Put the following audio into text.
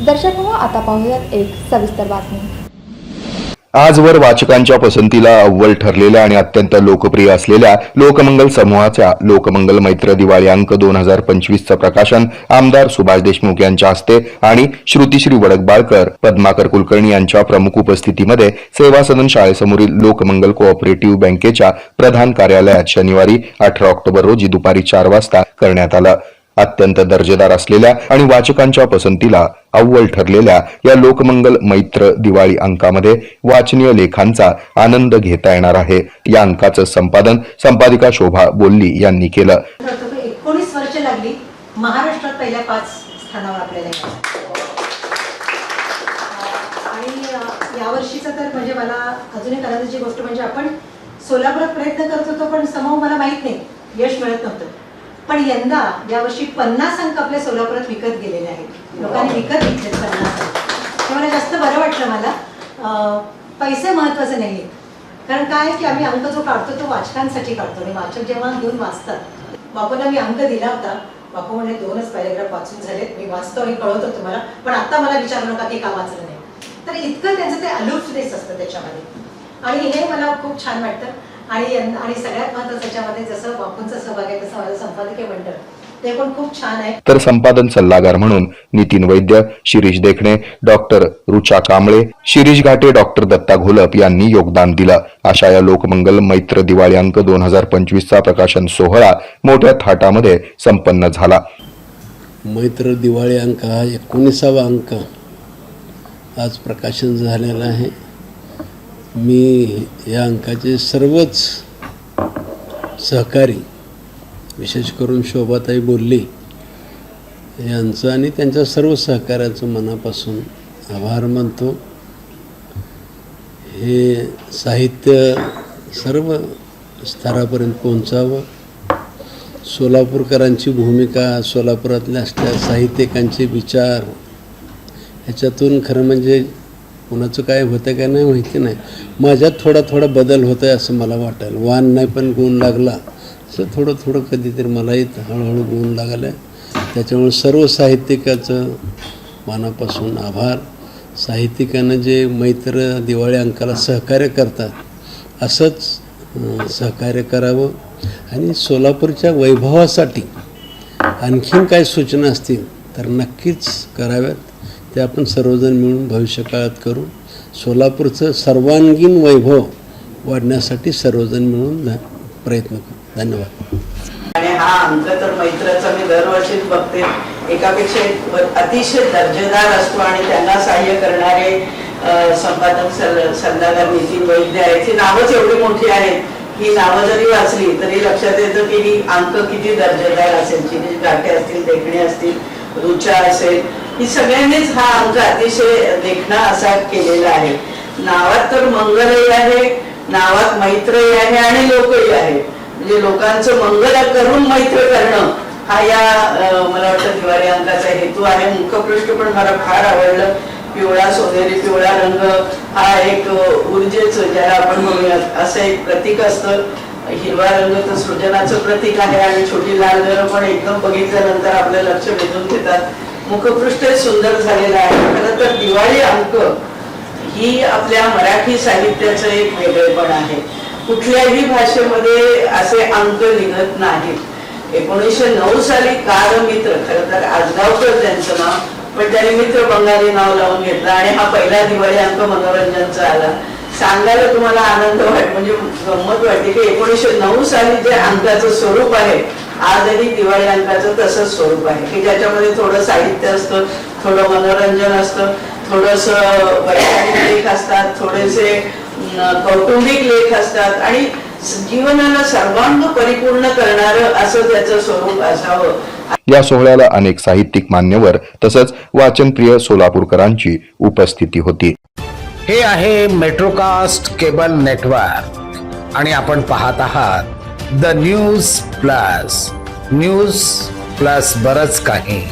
दर्शक हो आता पाहूयात एक सविस्तर बातमी. आजवर वाचकांच्या पसंतीला अव्वल ठरलेल्या आणि अत्यंत लोकप्रिय असलेल्या लोकमंगल समूहाच्या लोकमंगल मैत्र दिवाळी अंक दोन हजार पंचवीसचं प्रकाशन आमदार सुभाष देशमुख यांच्या हस्ते आणि श्रुतीश्री वडकबाळकर पद्माकर कुलकर्णी यांच्या प्रमुख उपस्थितीमध्ये सेवा सदन शाळेसमोरील लोकमंगल कोऑपरेटिव्ह बँकेच्या प्रधान कार्यालयात शनिवारी अठरा ऑक्टोबर रोजी दुपारी चार वाजता करण्यात आलं. अत्यंत दर्जेदार असलेल्या आणि वाचकांच्या पसंतीला अव्वल ठरलेल्या या लोकमंगल मैत्र दिवाळी अंकामध्ये वाचनीय लेखांचा आनंद घेता येणार आहे. या अंकाचं संपादन संपादिका शोभा बोलली यांनी केलं. एकोणीस वर्ष लागली महाराष्ट्रात पहिल्या पाच स्थानावर आपल्याला आणि यावर्षीचं तर म्हणजे मला अजून एक आनंदाची गोष्ट म्हणजे आपण सोलापुरात प्रयत्न करत होतो पण समोर मला माहीत नाही. यश मिळत नव्हतं. पण यंदा यावर्षी पन्नास अंक आपल्या सोलापुरात विकत गेलेले आहेत. लोकांनी विकत घेतले पन्नास त्यामुळे जास्त बरं वाटलं मला. पैसे महत्त्वाचे नाही आहेत कारण काय की आम्ही अंक जो काढतो तो वाचकांसाठी काढतो. आणि वाचक जेव्हा घेऊन वाचतात बापूंना मी अंक दिला होता. बापू म्हणे दोनच पॅरेग्राफ वाचून झालेत. मी वाचतो आणि कळवतो तुम्हाला. पण आता मला विचारू नका की का वाचलं नाही. तर इतकं त्यांचं ते अलुफनेस असतं त्याच्यामध्ये. आणि हे मला खूप छान वाटतं. आणि आणि सगळ्यात महत्त्वाचं त्याच्यामध्ये जसं बापूंचा सहभाग आहे तसं माझं संपादकीय मंडळ. ते पण खूप छान आहे. तर संपादन सल्लागार म्हणून नितीन वैद्य शिरीष देखणे डॉक्टर रुचा कांबळे शिरीष घाटे डॉक्टर दत्ता घोलप यांनी योगदान दिलं. अशा या लोकमंगल मैत्र दिवाळी अंक दोन हजार पंचवीसचा प्रकाशन सोहळा मोठ्या थाटामध्ये संपन्न झाला. मैत्र दिवाळी अंक हा एकोणीसावा अंक आज प्रकाशन झालेला आहे. मी या अंकाचे सर्वच सहकारी विशेष करून शोभाताई बोलली यांचं आणि त्यांच्या सर्व सहकार्याचं मनापासून आभार मानतो. हे साहित्य सर्व स्तरापर्यंत पोहोचावं. सोलापूरकरांची भूमिका सोलापुरातल्या असल्या साहित्यिकांचे विचार ह्याच्यातून खरं म्हणजे कोणाचं काय होतं काय नाही माहिती नाही. माझ्यात थोडा थोडा बदल होतो आहे असं मला वाटेल वान नाही पण गुण लागला. असं थोडं थोडं कधीतरी मलाही हळूहळू गुण लागलं त्याच्यामुळे सर्व साहित्यिकाचं मनापासून आभार. साहित्यिकांना जे मैत्र दिवाळी अंकाला सहकार्य करतात असंच सहकार्य करावं. आणि सोलापूरच्या वैभवासाठी आणखीन काय सूचना असतील तर नक्कीच कराव्यात. ते आपण सर्वजण मिळून भविष्यकाळात करू. सोलापूरचं सर्वांगीण वैभव वाढण्यासाठी सर्वजण मिळून प्रयत्न करू. धन्यवाद. आणि हा अंक तर मैत्राचा मी दरवर्षीच बघते. एकापेक्षा अतिशय दर्जेदार असतो आणि त्यांना सहाय्य करणारे संपादक सल्लागार नितीन वैद्य आहेत. ही नावच एवढी मोठी आहेत. ही नावं जरी वाचली तरी लक्षात येतं की ही अंक किती दर्जेदार असेल. चिनी गाठे असतील देखणे असतील रुचा असेल. ही सगळ्यांनीच हा अंक अतिशय देखणा असा केलेला आहे. नावात तर मंगलही आहे नावात मैत्रही आहे आणि लोकही आहे. म्हणजे लोकांचं मंगल करून मैत्र करणं हा या मला वाटतं दिवाळी अंकाचा हेतू आहे. मुखपृष्ठ पण मला फार आवडलं. पिवळा सोनेरी पिवळा रंग हा एक ऊर्जेच ऊर्जेचं ज्याला आपण म्हणूयात असं एक प्रतीक असतं. हिरवा रंग तर सृजनाचं प्रतीक आहे आणि छोटी लाल घरं पण एकदम बघितल्यानंतर आपलं लक्ष वेधून घेतात. मुखपृष्ठ सुंदर झालेलं आहे. खरं तर दिवाळी अंक ही आपल्या मराठी साहित्याचं एक वेगळेपण आहे. कुठल्याही भाषेमध्ये असे अंक निघत नाहीत एकोणीसशे नऊ साली कार मित्र खरं तर आजगावकर त्यांचं नाव पण त्याने मित्र बंगाली नाव लावून घेतलं आणि हा पहिला दिवाळी अंक मनोरंजनचा आला. सांगायला तुम्हाला आनंद वाट म्हणजे गंमत वाटते की एकोणीसशे नऊ साली जे अंकाचं स्वरूप आहे आजही दिवाळी अंकाचं तसंच स्वरूप आहे. की ज्याच्यामध्ये थोडं साहित्य असतं थोडं मनोरंजन असतं थोडस वैज्ञानिक असतात थोडेसे कौटुंबिक लेख असतात आणि जीवनाला सर्वांग परिपूर्ण करणारं असं त्याचं स्वरूप असावं. या सोहळ्याला अनेक साहित्यिक मान्यवर तसंच वाचनप्रिय सोलापूरकरांची उपस्थिती होती. हे आहे मेट्रोकास्ट केबल नेटवर्क आणि आपण पाहत आहात the news plus. News plus बरच काही.